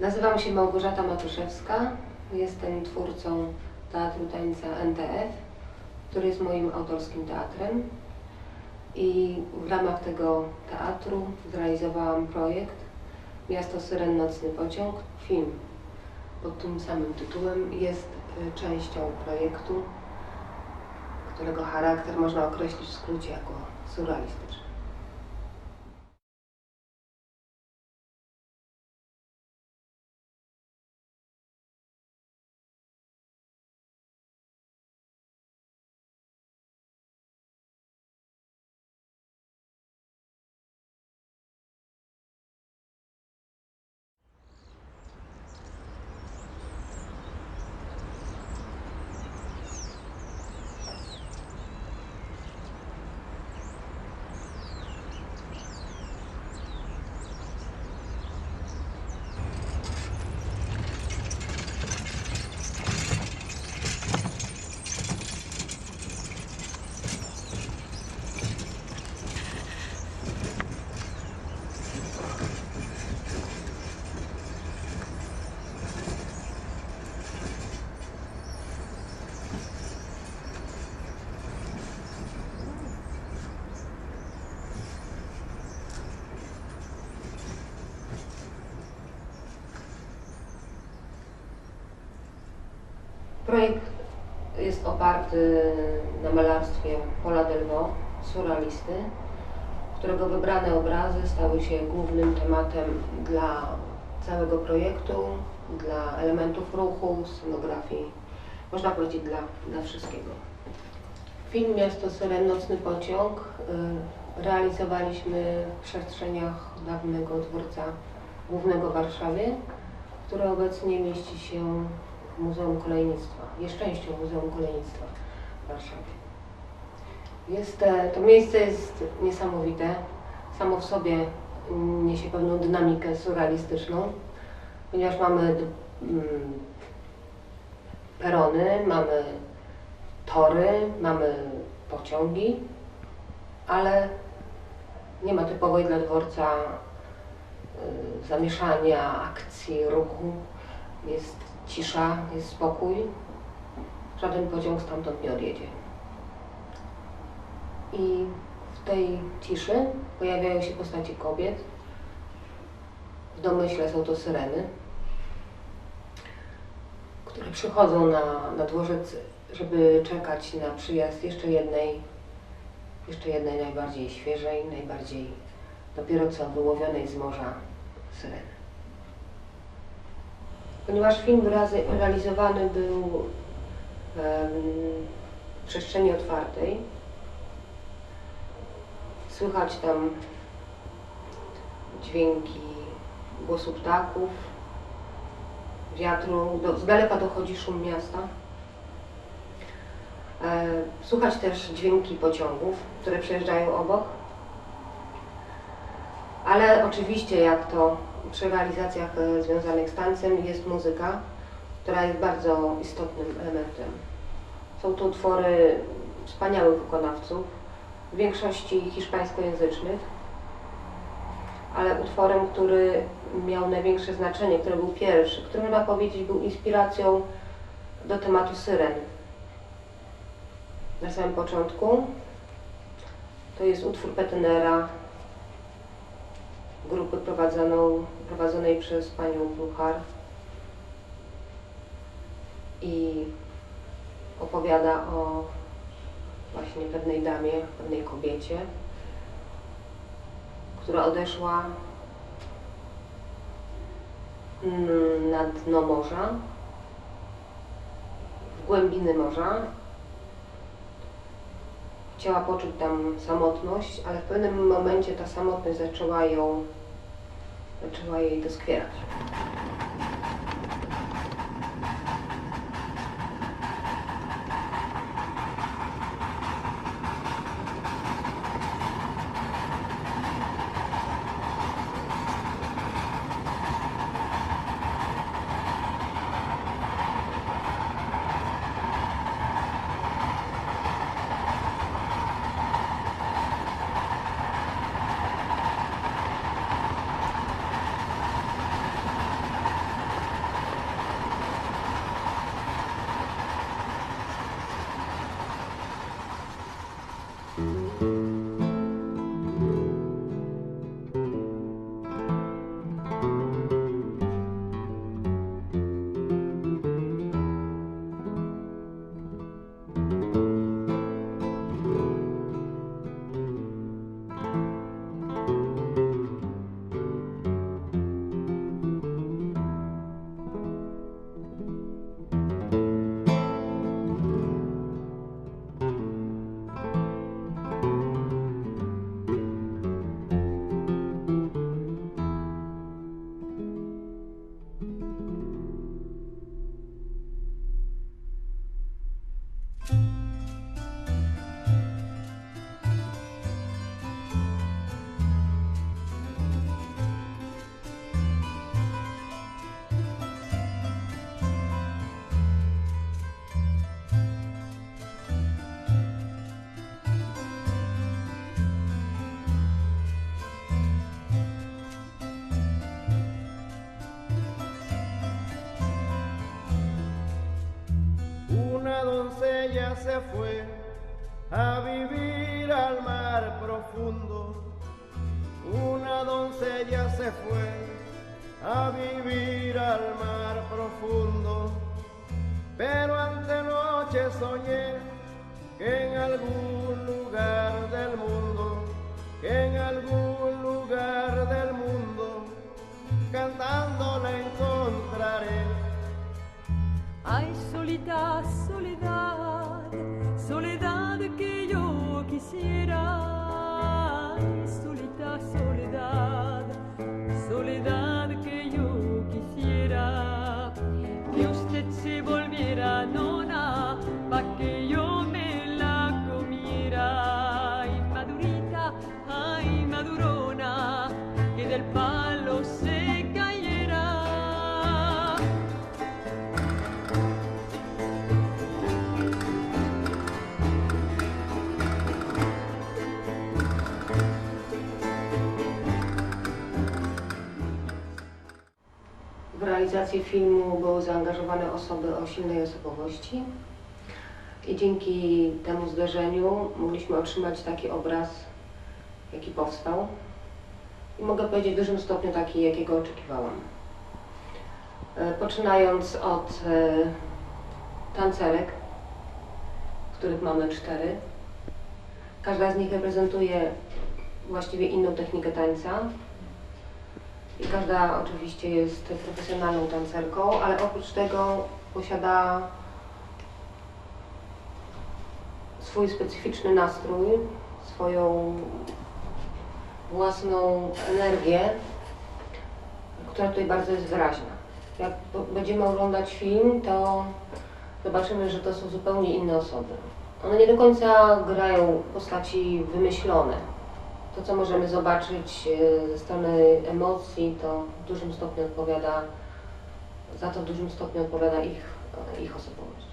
Nazywam się Małgorzata Matuszewska. Jestem twórcą Teatru Tańca NTF, który jest moim autorskim teatrem. I w ramach tego teatru zrealizowałam projekt Miasto Syren Nocny Pociąg. Film pod tym samym tytułem jest y, częścią projektu, którego charakter można określić w skrócie jako surrealistyczny. Projekt jest oparty na malarstwie Paula Delvaux, surrealisty, którego wybrane obrazy stały się głównym tematem dla całego projektu, dla elementów ruchu, scenografii, można powiedzieć dla, dla wszystkiego. Film Miasto Syren Nocny Pociąg y, realizowaliśmy w przestrzeniach dawnego dworca głównego w Warszawie, które obecnie mieści się Muzeum Kolejnictwa, jest częścią Muzeum Kolejnictwa w Warszawie. Jest, e, to miejsce jest niesamowite, samo w sobie niesie pewną dynamikę surrealistyczną, ponieważ mamy mm, perony, mamy tory, mamy pociągi, ale nie ma typowej dla dworca y, zamieszania, akcji, ruchu. Jest cisza, jest spokój. Żaden pociąg stamtąd nie odjedzie. I w tej ciszy pojawiają się postacie kobiet. W domyśle są to syreny, które przychodzą na, na dworzec, żeby czekać na przyjazd jeszcze jednej, jeszcze jednej najbardziej świeżej, najbardziej dopiero co wyłowionej z morza syreny. Ponieważ film realizowany był w przestrzeni otwartej, słychać tam dźwięki głosu ptaków, wiatru, do, z daleka dochodzi szum miasta. E, Słychać też dźwięki pociągów, które przejeżdżają obok. Ale oczywiście, jak to przy realizacjach e, związanych z tańcem, jest muzyka, która jest bardzo istotnym elementem. Są to utwory wspaniałych wykonawców, w większości hiszpańskojęzycznych, ale utworem, który miał największe znaczenie, który był pierwszy, który można powiedzieć był inspiracją do tematu syren. Na samym początku to jest utwór Petenera, grupy prowadzoną, prowadzonej przez panią Pluchar i opowiada o właśnie pewnej damie, pewnej kobiecie, która odeszła mm, na dno morza, w głębiny morza. Chciała poczuć tam samotność, ale w pewnym momencie ta samotność zaczęła ją, zaczęła jej doskwierać. Doncella se fue a vivir al mar profundo. Una doncella se fue a vivir al mar profundo. Pero antenoche soñé que en algún lugar del mundo, que en algún lugar del mundo, cantando la soledad, soledad realizację filmu były zaangażowane osoby o silnej osobowości i dzięki temu zdarzeniu mogliśmy otrzymać taki obraz, jaki powstał. I mogę powiedzieć w dużym stopniu taki, jakiego oczekiwałam. E, Poczynając od e, tancerek, których mamy cztery. Każda z nich reprezentuje właściwie inną technikę tańca. I każda oczywiście jest profesjonalną tancerką, ale oprócz tego posiada swój specyficzny nastrój, swoją własną energię, która tutaj bardzo jest wyraźna. Jak będziemy oglądać film, to zobaczymy, że to są zupełnie inne osoby. One nie do końca grają postaci wymyślone. To, co możemy zobaczyć e, ze strony emocji, to w dużym stopniu odpowiada, za to w dużym stopniu odpowiada ich, e, ich osobowość.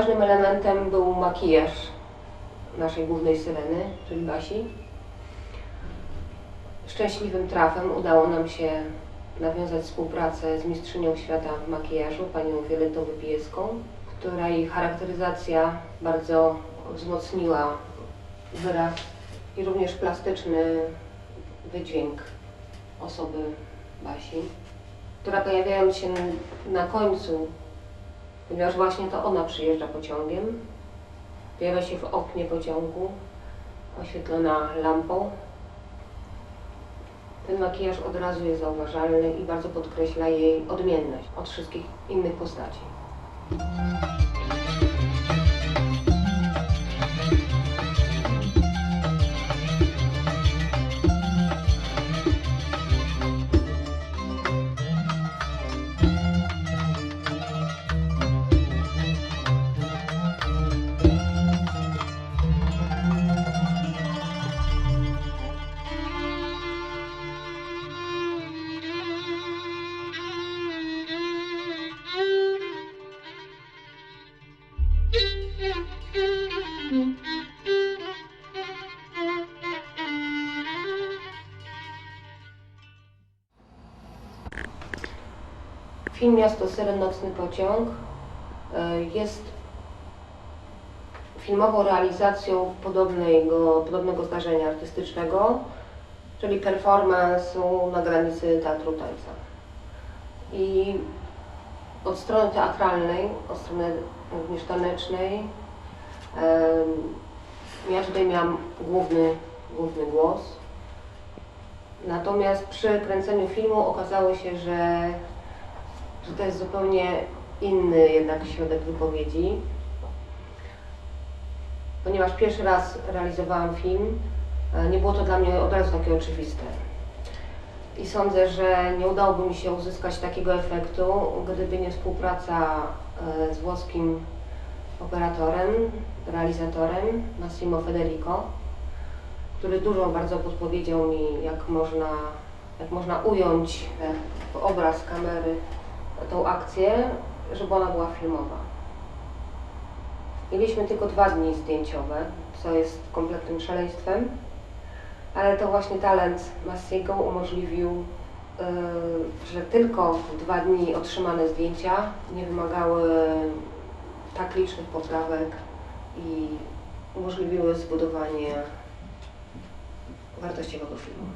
Ważnym elementem był makijaż naszej głównej syreny, czyli Basi. Szczęśliwym trafem udało nam się nawiązać współpracę z mistrzynią świata w makijażu, panią Violetą Wypijeską, której charakteryzacja bardzo wzmocniła wyraz i również plastyczny wydźwięk osoby Basi, która pojawiając się na końcu ponieważ właśnie to ona przyjeżdża pociągiem. Pojawia się w oknie pociągu, oświetlona lampą. Ten makijaż od razu jest zauważalny i bardzo podkreśla jej odmienność od wszystkich innych postaci. Film Miasto Syren Nocny Pociąg e, jest filmową realizacją podobnego, podobnego zdarzenia artystycznego, czyli performance'u na granicy teatru tańca. I od strony teatralnej, od strony również tanecznej, ja tutaj miałam główny, główny głos. Natomiast przy kręceniu filmu okazało się, że, że to jest zupełnie inny jednak środek wypowiedzi. Ponieważ pierwszy raz realizowałam film, E, Nie było to dla mnie od razu takie oczywiste. I sądzę, że nie udałoby mi się uzyskać takiego efektu, gdyby nie współpraca e, z włoskim operatorem, realizatorem Massimo Federico, który dużo bardzo podpowiedział mi, jak można, jak można ująć e, obraz kamery tą akcję, żeby ona była filmowa. Mieliśmy tylko dwa dni zdjęciowe, co jest kompletnym szaleństwem, ale to właśnie talent Massiego umożliwił, yy, że tylko dwa dni otrzymane zdjęcia nie wymagały tak licznych poprawek i umożliwiły zbudowanie wartościowego filmu.